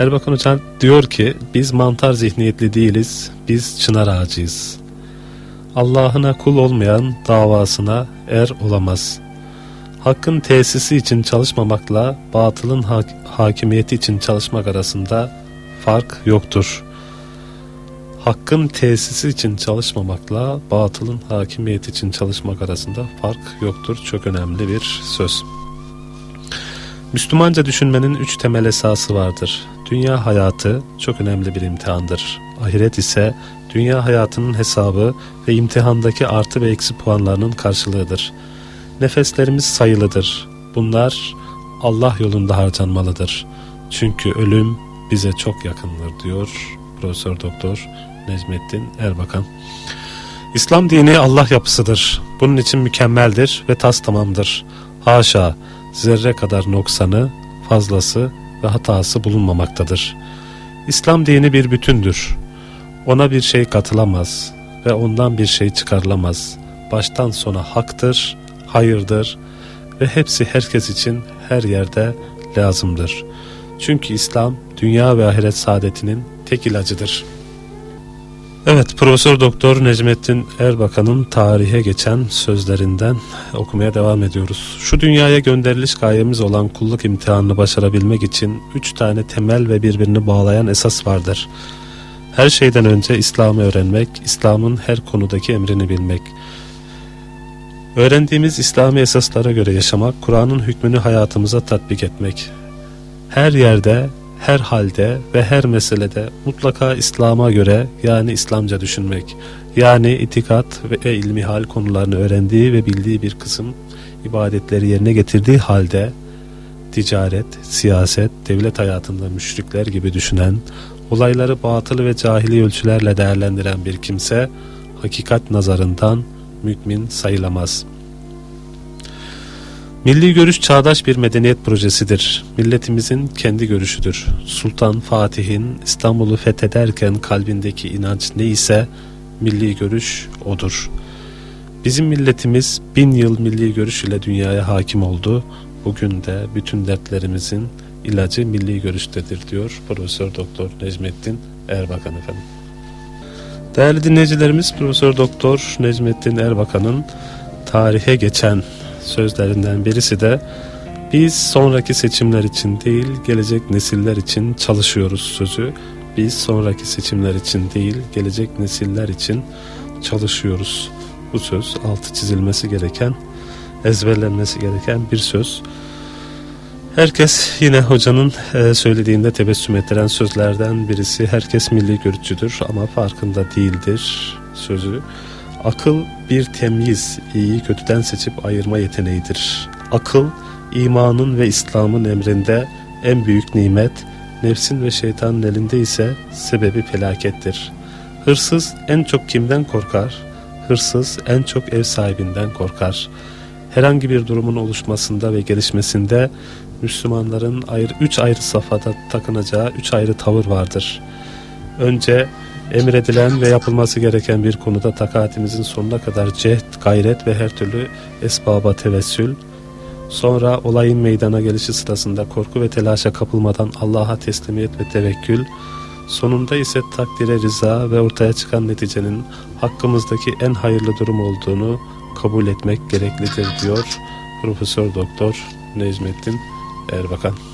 Erbakan Hocam diyor ki biz mantar zihniyetli değiliz, biz çınar ağacıyız. Allah'ına kul olmayan davasına er olamaz. Hakkın tesisi için çalışmamakla batılın hak- hakimiyeti için çalışmak arasında fark yoktur. Hakkın tesisi için çalışmamakla batılın hakimiyeti için çalışmak arasında fark yoktur. Çok önemli bir söz. Müslümanca düşünmenin üç temel esası vardır. Dünya hayatı çok önemli bir imtihandır. Ahiret ise dünya hayatının hesabı ve imtihandaki artı ve eksi puanlarının karşılığıdır. Nefeslerimiz sayılıdır. Bunlar Allah yolunda harcanmalıdır. Çünkü ölüm bize çok yakındır diyor Profesör Doktor Necmettin Erbakan. İslam dini Allah yapısıdır. Bunun için mükemmeldir ve tas tamamdır. Haşa zerre kadar noksanı, fazlası ve hatası bulunmamaktadır. İslam dini bir bütündür. Ona bir şey katılamaz ve ondan bir şey çıkarılamaz. Baştan sona haktır, hayırdır ve hepsi herkes için her yerde lazımdır. Çünkü İslam dünya ve ahiret saadetinin tek ilacıdır. Evet, Profesör Doktor Necmettin Erbakan'ın tarihe geçen sözlerinden okumaya devam ediyoruz. Şu dünyaya gönderiliş gayemiz olan kulluk imtihanını başarabilmek için üç tane temel ve birbirini bağlayan esas vardır. Her şeyden önce İslam'ı öğrenmek, İslam'ın her konudaki emrini bilmek. Öğrendiğimiz İslami esaslara göre yaşamak, Kur'an'ın hükmünü hayatımıza tatbik etmek. Her yerde, her halde ve her meselede mutlaka İslam'a göre yani İslamca düşünmek. Yani itikat ve ilmihal konularını öğrendiği ve bildiği bir kısım ibadetleri yerine getirdiği halde ticaret, siyaset, devlet hayatında müşrikler gibi düşünen, olayları batılı ve cahili ölçülerle değerlendiren bir kimse hakikat nazarından mümin sayılamaz. Milli görüş çağdaş bir medeniyet projesidir. Milletimizin kendi görüşüdür. Sultan Fatih'in İstanbul'u fethederken kalbindeki inanç neyse milli görüş odur. Bizim milletimiz bin yıl milli görüş ile dünyaya hakim oldu. Bugün de bütün dertlerimizin ilacı milli görüştedir diyor Profesör Doktor Necmettin Erbakan efendim. Değerli dinleyicilerimiz Profesör Doktor Necmettin Erbakan'ın tarihe geçen sözlerinden birisi de biz sonraki seçimler için değil gelecek nesiller için çalışıyoruz sözü. Biz sonraki seçimler için değil gelecek nesiller için çalışıyoruz. Bu söz altı çizilmesi gereken, ezberlenmesi gereken bir söz. Herkes yine hocanın e, söylediğinde tebessüm ettiren sözlerden birisi herkes milli görücüdür ama farkında değildir sözü. Akıl bir temyiz, iyiyi kötüden seçip ayırma yeteneğidir. Akıl, imanın ve İslam'ın emrinde en büyük nimet, nefsin ve şeytanın elinde ise sebebi felakettir. Hırsız en çok kimden korkar? Hırsız en çok ev sahibinden korkar. Herhangi bir durumun oluşmasında ve gelişmesinde Müslümanların ayrı, üç ayrı safhada takınacağı üç ayrı tavır vardır. Önce emredilen ve yapılması gereken bir konuda takatimizin sonuna kadar cehd, gayret ve her türlü esbaba tevessül, sonra olayın meydana gelişi sırasında korku ve telaşa kapılmadan Allah'a teslimiyet ve tevekkül, sonunda ise takdire rıza ve ortaya çıkan neticenin hakkımızdaki en hayırlı durum olduğunu kabul etmek gereklidir diyor Profesör Doktor Necmettin Erbakan.